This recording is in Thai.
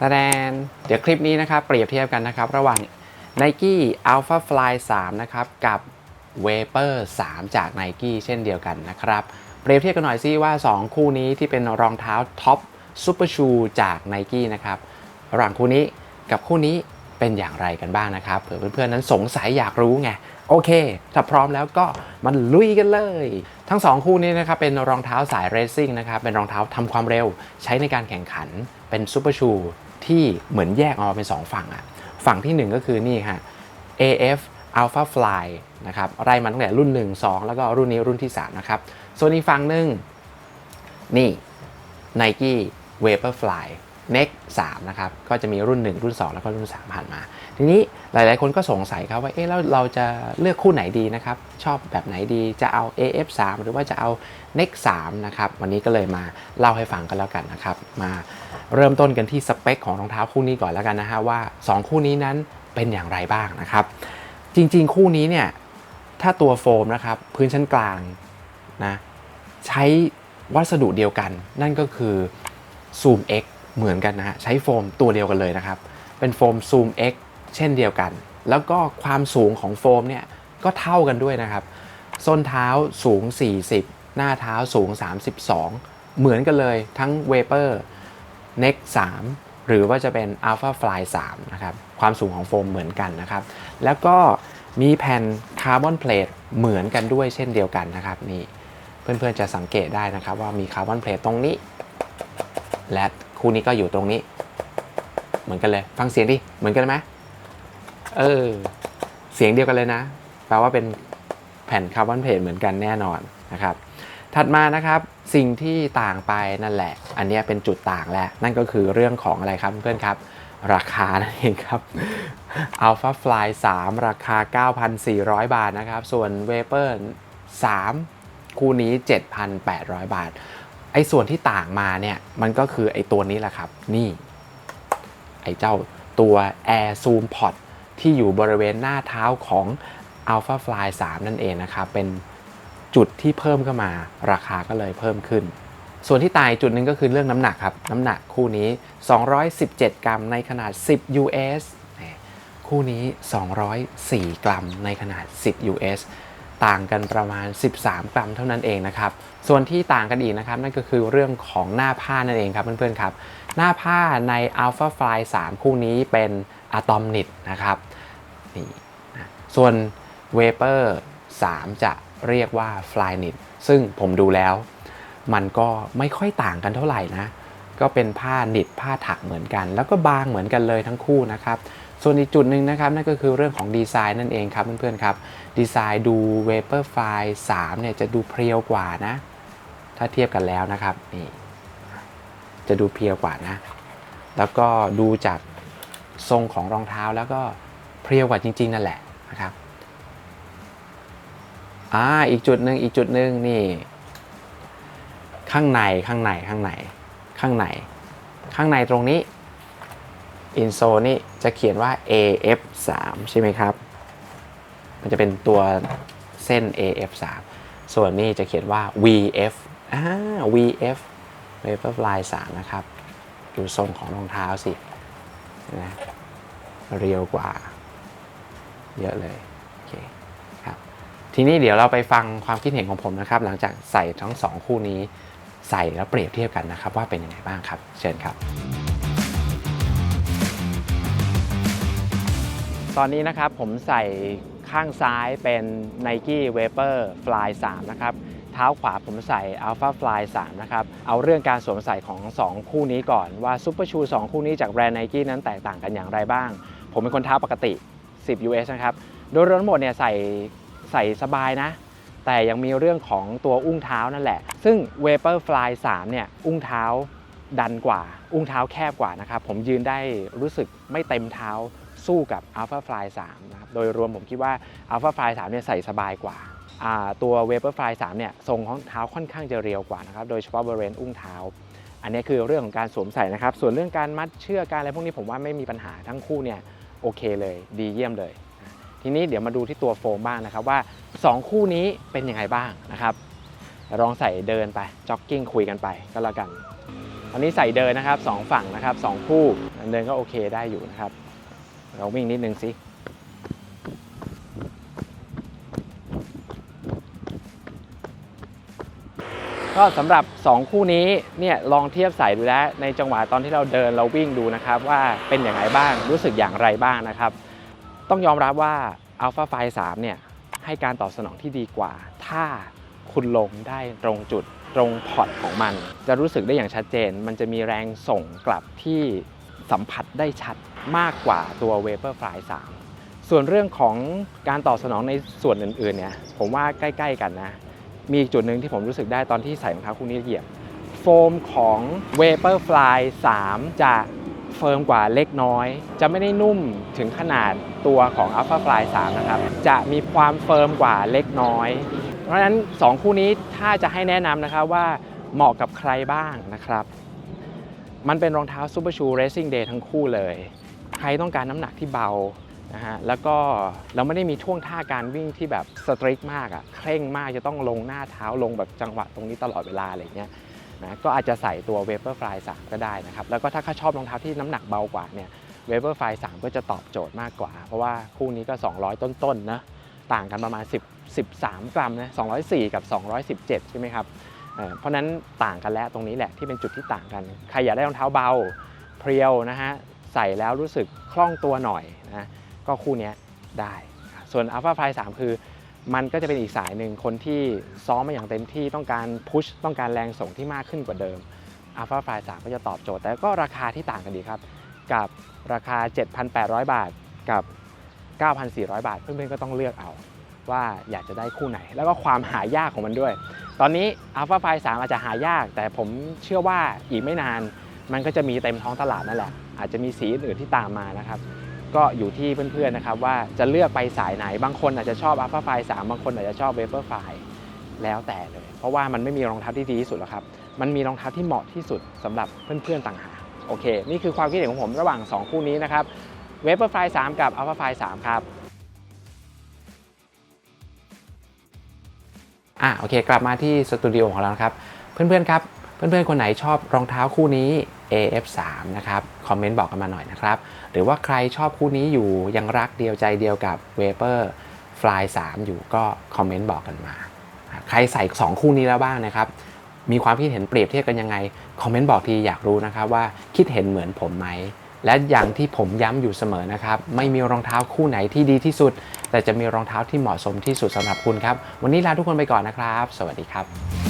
ตะแดนเดี๋ยวคลิปนี้นะครับ เปรียบเทียบกันนะครับ ระหว่าง Nike Alpha Fly 3 นะครับ กับ Vapor 3 จาก Nike เช่นเดียวกันนะครับ เปรียบเทียบกันหน่อยซิว่า 2 คู่นี้ที่เป็นรองเท้าท็อปซูเปอร์ชูจาก Nike นะครับ ระหว่างคู่นี้กับคู่นี้เป็นอย่างไรกันบ้างนะครับเผื่อเพื่อนๆนั้นสงสัยอยากรู้ไงโอเค ถ้าพร้อมแล้วก็มันลุยกันเลย ทั้ง 2 คู่นี้นะครับเป็นรองเท้าสายเรซซิ่งนะครับเป็นรองเท้าทำความเร็ว ใช้ในการแข่งขันเป็นซูเปอร์ชู ที่เหมือนแยกออกมาเป็น 2 ฝั่งอะฝั่งทีหนึ่1 ก็คือนี่ฮะ AF Alpha Fly นะครับไล่มาตั้งแต่รุ่น 1 2 แล้วก็รุ่นนี้รุ่นที่ 3 นะครับ ส่วนอีกฝั่งหนึ่งนี่ Nike Vaporfly Next 3นะครับก็จะมีรุ่น 1 รุ่น 2 แล้วก็รุ่น 3 ผ่านมา ทีนี้หลาย ๆ คนก็สงสัยครับว่าเอ๊ะแล้วเราจะเลือกคู่ไหนดีนะครับ ชอบแบบไหนดีจะเอา AF 3 หรือว่าจะเอา Next 3นะครับวันนี้ก็เลยมาเล่าให้ฟังกันแล้วกันนะครับ มาเริ่มต้นกันที่สเปคของรองเท้าคู่นี้ก่อนแล้วกันนะฮะว่า 2 คู่นี้นั้นเป็นอย่างไรบ้างนะครับ จริง ๆ คู่นี้เนี่ยถ้าตัวโฟมนะครับพื้นชั้นกลางนะใช้วัสดุเดียวกัน นั่นก็คือ Zoom X เหมือนกันนะฮะใช้โฟมตัวเดียวกันเลยนะครับ เป็นโฟม Zoom X เช่นเดียวกัน แล้วก็ความสูงของโฟมเนี่ยก็เท่ากันด้วยนะครับ ส้นเท้าสูง 40 หน้าเท้าสูง 32 เหมือนกันเลยทั้ง Vapor Neck 3หรือว่าจะเป็น Alpha Fly 3นะครับความสูงของโฟมเหมือนกันนะครับ แล้วก็มีแผ่นคาร์บอนเพลทเหมือนกันด้วยเช่นเดียวกันนะครับนี่เพื่อนๆจะสังเกตได้นะครับว่ามีคาร์บอนเพลทตรงนี้และ คู่นี้ก็อยู่ตรงนี้ เหมือนกันเลย ฟังเสียงดิ เหมือนกันไหมเออ เสียงเดียวกันเลยนะ แปลว่าเป็นแผ่นคาร์บอนเพลทเหมือนกันแน่นอนนะครับ ถัดมานะครับสิ่งที่ต่างไปนั่นแหละ อันนี้เป็นจุดต่างแล้ว นั่นก็คือเรื่องของอะไรครับเพื่อนครับ ราคานั่นเองครับ Alpha Fly 3 ราคา 9,400 บาทนะครับ ส่วน Vapor 3 คู่นี้ 7,800 บาท ไอ้ส่วนที่ต่างมาเนี่ยมันก็คือไอ้ตัวนี้แหละครับ นี่ ไอ้เจ้าตัว Air Zoom Pod ที่อยู่บริเวณหน้าเท้าของ Alpha Fly 3 นั่นเองนะครับ เป็นจุดที่เพิ่มเข้ามาราคาก็เลยเพิ่มขึ้น ส่วนที่ตายจุดหนึ่งก็คือเรื่องน้ำหนักครับ น้ำหนักคู่นี้ 217 กรัมในขนาด 10 US คู่นี้ 204 กรัมในขนาด 10 US ต่างกันประมาณ 13 กรัมเท่านั้นเองนะครับ ส่วนที่ต่างกันอีกนะครับ นั่นก็คือเรื่องของหน้าผ้านั่นเองครับเพื่อนๆครับ หน้าผ้าใน Alpha Fly 3 คู่นี้เป็นอะตอมนิดนะครับนี่นะส่วน Vapor 3จะเรียกว่า Fly Knit ซึ่งผมดูแล้ว มันก็ไม่ค่อยต่างกันเท่าไหร่นะ ก็เป็นผ้าหนิดผ้าถักเหมือนกัน แล้วก็บางเหมือนกันเลยทั้งคู่นะครับ ส่วนอีกจุดหนึ่งนะครับนั่นก็คือเรื่องของดีไซน์นั่นเองครับเพื่อนๆครับดีไซน์ดู Vaporfly 3เนี่ยจะดูเพรียวกว่านะ ถ้าเทียบกันแล้วนะครับนี่จะดูเพรียวกว่านะ แล้วก็ดูจากทรงของรองเท้าแล้วก็เพรียวกว่าจริง ๆ นั่นแหละนะครับอ่าอีกจุดหนึ่งอีกจุดหนึ่งนี่ ข้างในข้างในข้างในข้างในข้างในตรงนี้ อินโซนี่จะเขียนว่า AF3 ใช่ไหมครับ มันจะเป็นตัวเส้น AF3 ส่วนนี้จะเขียนว่า VF อ่า VF Vaporfly 3นะครับ ดูทรงของรองเท้าสินะเรียวกว่า เยอะเลยโอเคครับทีนี้เดี๋ยวเราไปฟังความคิดเห็นของผมนะครับ หลังจากใส่ทั้งสองคู่นี้ใส่แล้วเปรียบเทียบกันนะครับ ว่าเป็นยังไงบ้างครับ เชิญครับ ตอนนี้นะครับผมใส่ข้างซ้ายเป็น Nike Vapor Fly 3 นะครับ เท้าขวาผมใส่ Alpha Fly 3 นะครับ เอาเรื่องการสวมใส่ของ 2 คู่นี้ก่อนว่า Super Shoe 2คู่นี้จากแบรนด์ Nike นั้นแตกต่างกันอย่างไรบ้าง ผมเป็นคนเท้าปกติ 10 US นะครับ โดยรวมทั้งหมดเนี่ยใส่ใส่สบายนะ แต่ยังมีเรื่องของตัวอุ้งเท้านั่นแหละ ซึ่ง Vapor Fly 3 เนี่ยอุ้งเท้าดันกว่า อุ้งเท้าแคบกว่านะครับ ผมยืนได้รู้สึกไม่เต็มเท้า สู้กับ Alpha Fly 3นะครับโดยรวมผมคิดว่า Alpha Fly 3เนี่ยใส่สบายกว่าตัว Vapor Fly 3เนี่ยทรงของเท้าค่อนข้างจะเรียวกว่านะครับโดยเฉพาะบริเวณอุ้งเท้า อันนี้คือเรื่องของการสวมใส่นะครับ ส่วนเรื่องการมัดเชือกการอะไรพวกนี้ผมว่าไม่มีปัญหาทั้งคู่เนี่ยโอเคเลยดีเยี่ยมเลย ทีนี้เดี๋ยวมาดูที่ตัวโฟมบ้างนะครับว่า 2 คู่นี้เป็นยังไงบ้างนะครับลองใส่เดินไปจ็อกกิ้งคุยกันไปก็แล้วกันตอนนี้ใส่เดินนะครับสองฝั่งนะครับสองคู่เดินก็โอเคได้อยู่นะครับ เราวิ่งนิดนึงสิก็สำหรับ 2 คู่นี้เนี่ยลองเทียบใส่ดูแล้วในจังหวะตอนที่เราเดินเราวิ่งดูนะครับ ว่าเป็นอย่างไรบ้างรู้สึกอย่างไรบ้างนะครับ ต้องยอมรับว่า Alpha f i 3เนี่ยให้การตอบสนองที่ดีกว่า ถ้าคุณลงได้ตรงจุดตรงพอร์ตของมัน จะรู้สึกได้อย่างชัดเจน มันจะมีแรงส่งกลับที่สัมผัสได้ชัด มากกว่าตัว Vaporfly 3 ส่วนเรื่องของการตอบสนองในส่วนอื่นๆเนี่ยผมว่าใกล้ ๆ กันนะ มีอีกจุดหนึ่งที่ผมรู้สึกได้ตอนที่ใส่รองเท้าคู่นี้เหยียบ โฟมของ Vaporfly 3 จะเฟิร์มกว่าเล็กน้อย จะไม่ได้นุ่มถึงขนาดตัวของ Alpha Fly 3 นะครับ จะมีความเฟิร์มกว่าเล็กน้อย เพราะฉะนั้น 2 คู่นี้ถ้าจะให้แนะนำนะครับว่าเหมาะกับใครบ้างนะครับ มันเป็นรองเท้า Super Shoe Racing Day ทั้งคู่เลย ใครต้องการน้ำหนักที่เบานะฮะแล้วก็เราไม่ได้มีท่วงท่าการวิ่งที่แบบสตริกมากอะเคร่งมากจะต้องลงหน้าเท้าลงแบบจังหวะตรงนี้ตลอดเวลาอะไรเงี้ยนะก็อาจจะใส่ตัว Vaporfly 3ก็ได้นะครับ แล้วก็ถ้าเขาชอบรองเท้าที่น้ำหนักเบากว่าเนี่ย Vaporfly 3ก็จะตอบโจทย์มากกว่า เพราะว่าคู่นี้ก็ 200 ต้นๆนะต่างกันประมาณ 10 13 กรัมนะ204 กับ 217 ใช่ไหมครับเเพราะฉะนั้นต่างกันแล้วตรงนี้แหละที่เป็นจุดที่ต่างกัน ใครอยากได้รองเท้าเบาเพรียวนะฮะ ใส่แล้วรู้สึกคล่องตัวหน่อยนะก็คู่นี้ได้ ส่วน Alpha Fly 3 คือมันก็จะเป็นอีกสายหนึ่งคนที่ซ้อมมาอย่างเต็มที่ต้องการพุชต้องการแรงส่งที่มากขึ้นกว่าเดิม Alpha Fly 3 ก็จะตอบโจทย์ แต่ก็ราคาที่ต่างกันดีครับ กับราคา 7,800 บาทกับ 9,400 บาท เพื่อนๆก็ต้องเลือกเอาว่าอยากจะได้คู่ไหน แล้วก็ความหายากของมันด้วย ตอนนี้ Alpha Fly 3 อาจจะหายาก แต่ผมเชื่อว่าอีกไม่นาน มันก็จะมีเต็มท้องตลาดนั่นแหละอาจจะมีสีอื่นๆที่ตามมานะครับ ก็อยู่ที่เพื่อนๆนะครับว่าจะเลือกไปสายไหน บางคนอาจจะชอบ Alpha Fly 3บางคนอาจจะชอบ Vapor Fly แล้วแต่เลย เพราะว่ามันไม่มีรองเท้าที่ดีที่สุดหรอกครับ มันมีรองเท้าที่เหมาะที่สุดสำหรับเพื่อนๆต่างหากโอเค นี่คือความคิดเห็นของผมระหว่าง 2 คู่นี้นะครับ Vapor Fly 3กับ Alpha Fly 3ครับอะโอเค กลับมาที่สตูดิโอของเราครับ เพื่อนๆครับ เพื่อนๆ คนไหนชอบรองเท้าคู่นี้ AF3 นะครับคอมเมนต์บอกกันมาหน่อยนะครับ หรือว่าใครชอบคู่นี้อยู่ยังรักเดียวใจเดียวกับ Vapor Fly 3อยู่ก็คอมเมนต์บอกกันมา ใครใส่ 2 คู่นี้แล้วบ้างนะครับ มีความคิดเห็นเปรียบเทียบกันยังไง คอมเมนต์บอกทีอยากรู้นะครับว่าคิดเห็นเหมือนผมไหม และอย่างที่ผมย้ำอยู่เสมอนะครับ ไม่มีรองเท้าคู่ไหนที่ดีที่สุด แต่จะมีรองเท้าที่เหมาะสมที่สุดสำหรับคุณครับ วันนี้ลาทุกคนไปก่อนนะครับ สวัสดีครับ